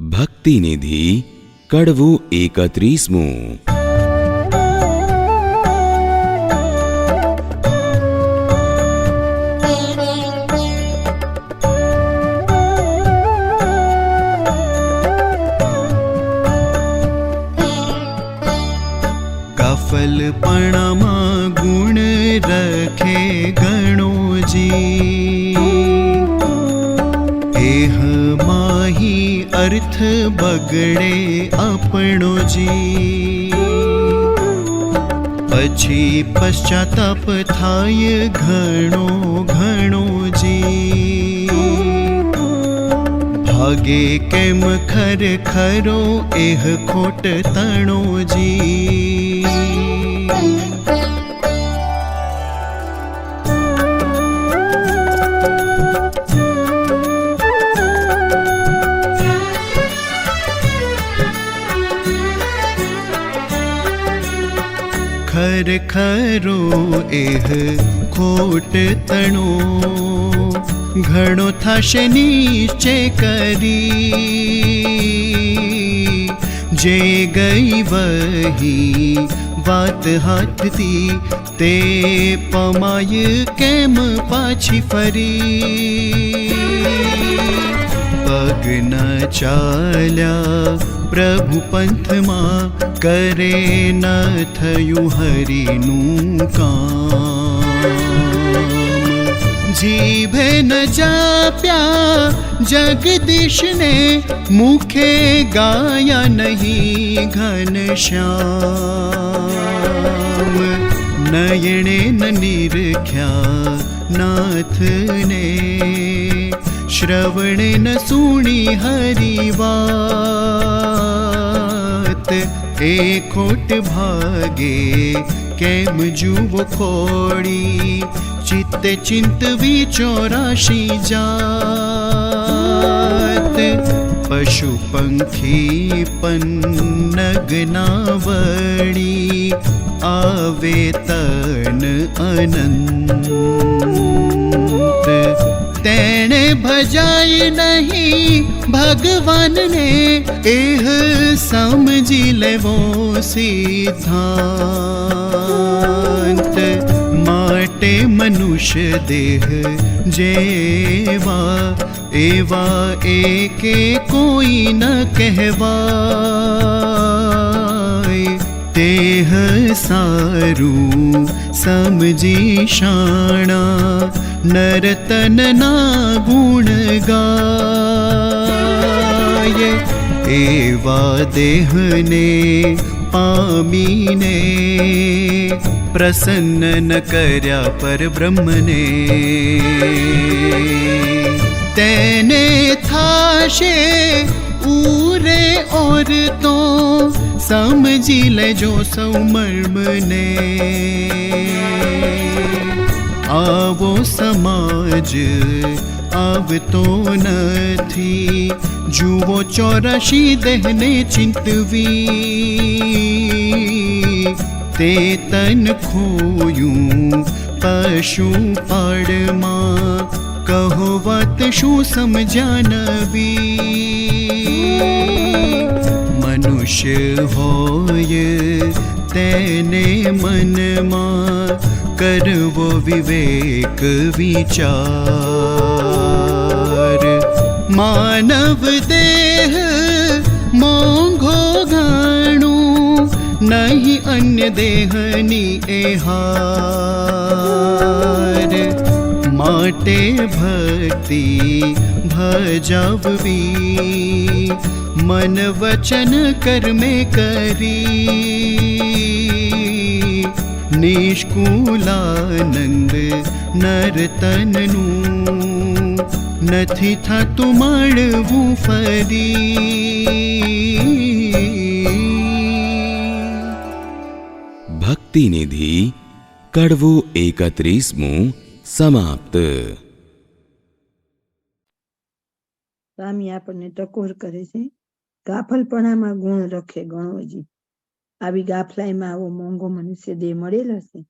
ભક્તિનિધિ કડવું એકત્રીસમું. કફલપણામાં ગુણ રખે ગણોજી. એહ માહી અર્થ બગડે આપણોજી પછી પશ્ચાતાપ થાય ઘણો ઘણો જી. ભાગે કેમ ખર ખરો એહ ખોટ खर खरो एह खोट तणो। घणो थाशे नीचे करी। जे गै वहि वात दी ते पमाय केम के पा पगना चाल्या प्रभुपथे नरि का जाप्या जगदीश ने मुखे गाया नहीं घनश्याम। नयणे न निरख्या नाथ ने श्रवणेन न सुनी ए खोट भागे केम जुव जू चित्त चिन्त विचोराशी जात। पशु पंखी पन्नगनावणी आवेतन अनन्त ભજાય નહીં ભગવાનને એહ સમજી લેવો સિદ્ધાંત માટે મનુષ્ય દેહ જેવા એવા એકે કોઈ ન કહેવાય દેહ સારું સમજી શાણા નરતનના ગુણ ગાય એવા દેહને પામીને પ્રસન્ન ન કર્યા પર બ્રહ્મને તેને થાશે ઉરે ઓર તો સમજી લેજો સૌ મર્મને આવો સમાજ, આવતો નથી. જુઓ ચોરાશી દેહને ચિંતવી. તે તન ખોયું પશુ પાડમાં કહો વાત શું સમજાનવી? નવી મનુષ્ય હોય તેને મનમાં वो विवेक विचार। मानव देह मोघो घणु न हि अन्य देहनि माटे भक्ति भजी मन वचन कर्मे करी। નિષ્કુલાનંદ નરતનનું નથી થતું મળવું ફરી ભક્તિનિધિ કડવું એકત્રીસમું સમાપ્ત સ્વામી આપણને ટકોર કરે છે. ગાફલપણામાં ગુણ રખે ગણોજી. આવી ગાફલાઈમાં આવો મોંઘો મનુષ્ય દેહ મળેલો છે.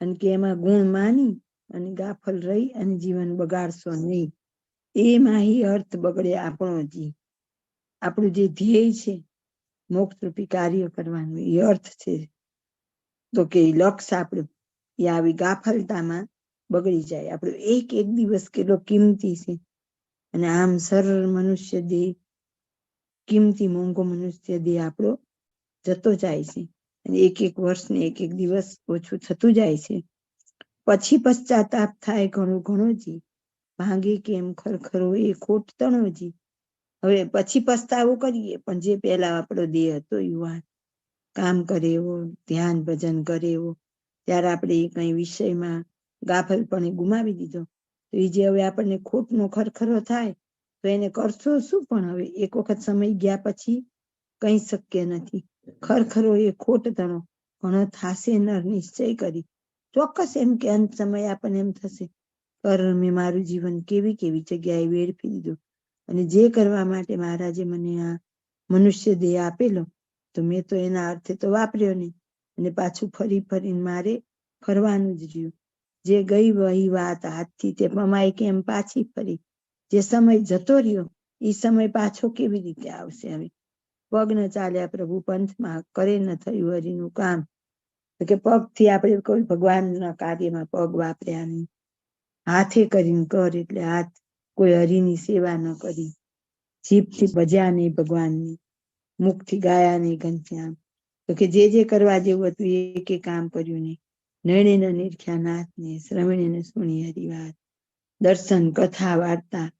અને કે એમાં ગુણ માની અને ગાફલ રહી અને જીવન બગાડશો નહીં. એ અર્થ બગડે આપણો જી. આપણું જે ધ્યેય છે મોક્ષરૂપી કાર્ય કરવાનું, એ અર્થ છે. તો કે લક્ષ આપણું, એ આવી ગાફલતામાં બગડી જાય. આપણું એક એક દિવસ કેટલો કિંમતી છે. અને આમ સરળ મનુષ્ય દેહ, કિંમતી મોંઘો મનુષ્ય દેહ આપણો જતો જાય છે. અને એક એક વર્ષ ને એક એક દિવસ ઓછું થતું જાય છે. પછી પશ્ચાતાપ થાય ઘણું, ઘણો જી. ભાંગે કેમ ખરખરો એ ખોટ તણો જી. હવે પછી પસ્તાવો કરીએ, પણ જે પહેલા આપણો દેહ હતો યુવાન, કામ કરે એવો ધ્યાન ભજન કરે એવો ત્યારે આપણે એ કઈ વિષયમાં ગાફલપણે ગુમાવી દીધો. તો એ જે હવે આપણને ખોટનો ખરખરો થાય, તો એને કરશો શું? પણ હવે એક વખત સમય ગયા પછી કઈ શક્ય નથી. ખરખરો એ ખોટ તણો ઘણો થાશે નર નિશ્ચય કરી. ચોક્કસ એમ કે અંત સમય આપણને એમ થશે. કર મારું જીવન કેવી કેવી જગ્યાએ વેડફી દીધું? અને જે કરવા માટે મહારાજે મને આ મનુષ્ય દેહ આપેલો, તો મેં તો એના અર્થે તો વાપર્યો નહીં. અને પાછું ફરી ફરીને મારે ફરવાનું જ રહ્યું. જે ગઈ વહી વાત હાથથી તે પમાય કેમ પાછી ફરી. જે સમય જતો રહ્યો એ સમય પાછો કેવી રીતે આવશે હવે? પગ ન ચાલ્યા પ્રભુ પંથમાં કરે ન થયું હરિનું કામ. કે પગથી આપણે કોઈ ભગવાનના કાર્યમાં પગ વાપર્યા નહીં. હાથે કરીને કર એટલે હાથ કોઈ હરિની સેવા ન કરી. જીભથી ભજ્યા નહીં ભગવાનની. મુખથી ગાયા નહીં ઘનશ્યામ. તો કે જે જે કરવા જેવું હતું એ એકે કામ કર્યું નહીં. નયણે ન નિરખ્યા નાથને, શ્રવણે ને સુણી હરિવાર દર્શન, કથા, વાર્તા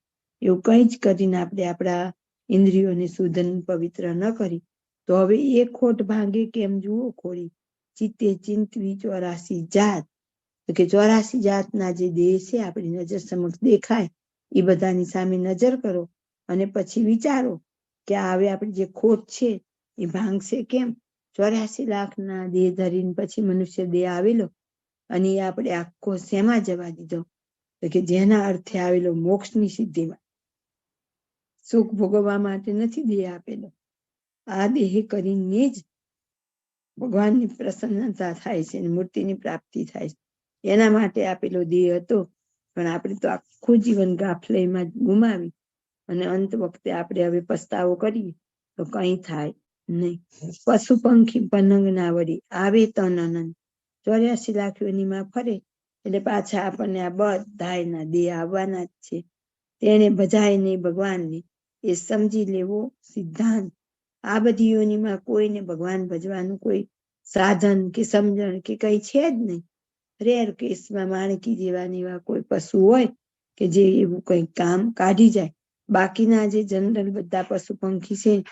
એવું કંઈ જ કરીને આપણે આપણા ઇન્દ્રિયોને શુદ્ધ પવિત્ર ન કરી. તો હવે એ ખોટ ભાંગે કેમ જુઓ ખોડી ચિત્તે ચિંતવી ચોરાસી જાત. તો કે ચોરાસી જાતના જે દેહ છે, આપણી નજર સમક્ષ દેખાય, એ બધાની સામે નજર કરો અને પછી વિચારો કે હવે આપણી જે ખોટ છે, એ ભાંગશે કેમ? ચોર્યાસી લાખના દેહ ધરીને પછી મનુષ્ય દેહ આવેલો અને એ આપણે આખો શેમાં જવા દીધો? તો કે જેના અર્થે આવેલો મોક્ષની સિદ્ધિમાં. સુખ ભોગવવા માટે નથી દેહ આપેલો. આ દેહ કરીને જ ભગવાનની પ્રસન્નતા થાય છે મૂર્તિની પ્રાપ્તિ થાય છે. એના માટે આપેલો દેહ હતો, પણ આપણે તો આખું જીવન ગાફલેમાં ગુમાવી અને અંત વખતે આપણે હવે પસ્તાવો કરીએ તો કઈ થાય નહીં. પશુ પંખી પનંગ ના વળી આવે તન અનંત. ચોર્યાસી લાખ યોનીમાં ફરે એટલે પાછા આપણને આ બધા ના દેહ આવવાના જ છે. તેને ભજાય નહીં ભગવાનને. એ સમજી લેવો સિદ્ધાંત. આ બધી યોનીમાં કોઈને ભગવાન ભજવાનું કોઈ સાધન કે સમજણ કે કઈ છે જ નહીં. રેર કેસમાં માણકી જેવા એવા કોઈ પશુ હોય કે જે એવું કઈ કામ કાઢી જાય. બાકીના જે જનરલ બધા પશુ પંખી છે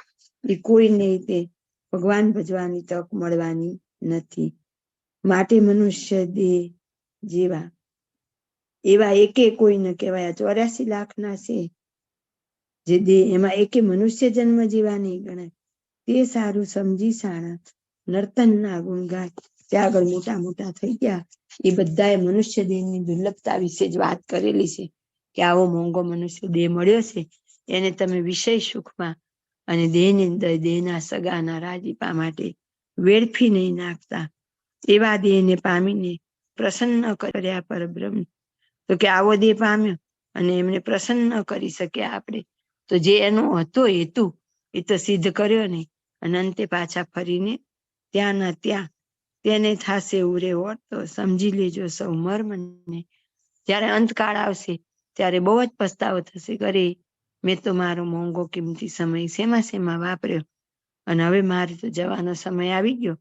એ કોઈને તે ભગવાન ભજવાની તક મળવાની નથી. માટે મનુષ્ય દેહ જેવા. એવા એકે કોઈને કહેવાય. ચોર્યાસી લાખના છે. જે દેહ એમાં એકે મનુષ્ય જન્મ જીવા નહીં ગણાય. તે સારું સમજી સાણા નર્તનના ગુણ ગાય ત્યાં આગળ મોટા મોટા થઈ ગયા, એ બધાએ મનુષ્ય દેહની દુર્લભતા વિશે જ વાત કરેલી છે કે આવો મોંઘો મનુષ્ય દેહ મળ્યો છે, એને તમે વિષય સુખમાં અને દેહની અંદર દેહના સગાના રાજીપા માટે વેડફી નહીં નાખતા. એવા દેહને પામીને પ્રસન્ન કર્યા પર બ્રહ્મ તો કે આવો દેહ પામ્યો અને એમને પ્રસન્ન કરી શક્યા આપણે. તો જે એનો હતો હેતુ એ તો સિદ્ધ કર્યો નહીં. અને અંતે પાછા ફરીને ત્યાંના ત્યાં, તેને થાશે ઉરે તો સમજી લેજો સૌ મર્મને જ્યારે અંતકાળ આવશે, ત્યારે બહુ જ પસ્તાવો થશે. કરે મેં તો મારો મોંઘો કિંમતી સમય શેમાં શેમાં વાપર્યો? અને હવે મારે તો જવાનો સમય આવી ગયો.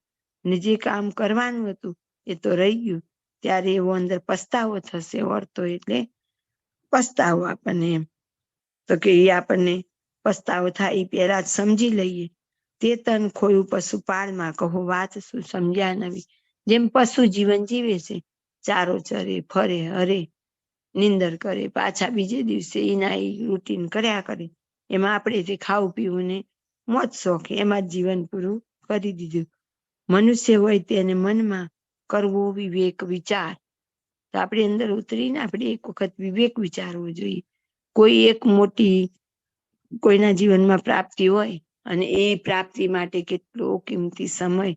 ને જે કામ કરવાનું હતું, એ તો રહી ગયું. ત્યારે એવો અંદર પસ્તાવો થશે વર્તો એટલે પસ્તાવો આપણને એમ. તો કે એ આપણને પસ્તાવો થાય એ પહેલા જ સમજી લઈએ. તે તન ખોયું પશુપાળમાં કહો વાત શું સમજ્યા નવી. જેમ પશુ જીવન જીવે છે, ચારો ચરે, ફરે, હરે, નિંદર કરે, પાછા બીજે દિવસે એના એ રૂટીન કર્યા કરે. એમાં આપણે જે ખાવું પીવું ને મોજ શોખ, એમાં જ જીવન પૂરું કરી દીધું. મનુષ્ય હોય તેને મનમાં કરવો વિવેક વિચાર. તો આપણે અંદર ઉતરીને આપણે એક વખત વિવેક વિચારવો જોઈએ. કોઈ એક મોટી કોઈના જીવનમાં પ્રાપ્તિ હોય અને એ પ્રાપ્તિ માટે કેટલો કિંમતી સમય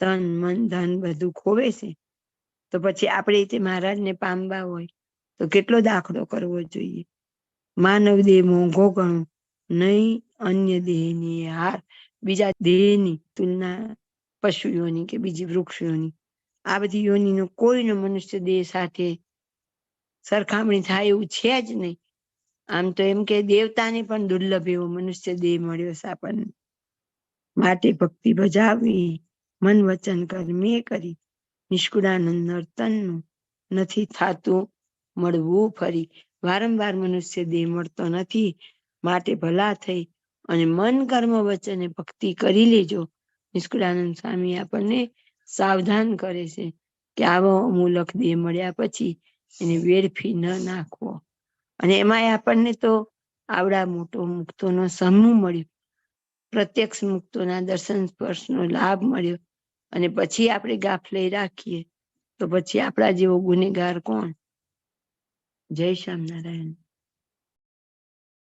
તન મન, ધન બધું ખોવે છે, તો પછી આપણે તે મહારાજને પામવા હોય તો કેટલો દાખલો કરવો જોઈએ? માનવ દેહ મોંઘો ગણો નહીં, અન્ય દેહની હાર, બીજા દેહની તુલના પશુ યોની કે બીજી વૃક્ષ યોની આ બધી યોનીનો કોઈનો મનુષ્ય દેહ સાથે સરખામણી થાય એવું છે જ નહીં. આમ તો એમ કે દેવતાને પણ દુર્લભ એવો મનુષ્ય દેહ મળ્યો છે આપણને. માટે ભક્તિ ભજાવી, મન વચન કર્મી કરી. નિષ્કુળાનંદ નર્તનનું નથી થાતું મળવું ફરી. વારંવાર મનુષ્ય દેહ મળતો નથી, માટે ભલા થઈ. અને મન, કર્મ, વચને ભક્તિ કરી લેજો. નિષ્કુળાનંદ સ્વામી આપણને સાવધાન કરે છે કે આવો અમૂલક દેહ મળ્યા પછી એને વેડફી ન નાખવો. અને એમાંય આપણને તો આવડા મોટો મુક્તોનો સમૂહ મળ્યો. પ્રત્યક્ષ મુક્તોના દર્શન સ્પર્શનો લાભ મળ્યો. અને પછી આપણે ગાફલે રાખીએ તો પછી આપણા જેવો ગુનેગાર કોણ? જય શ્યામ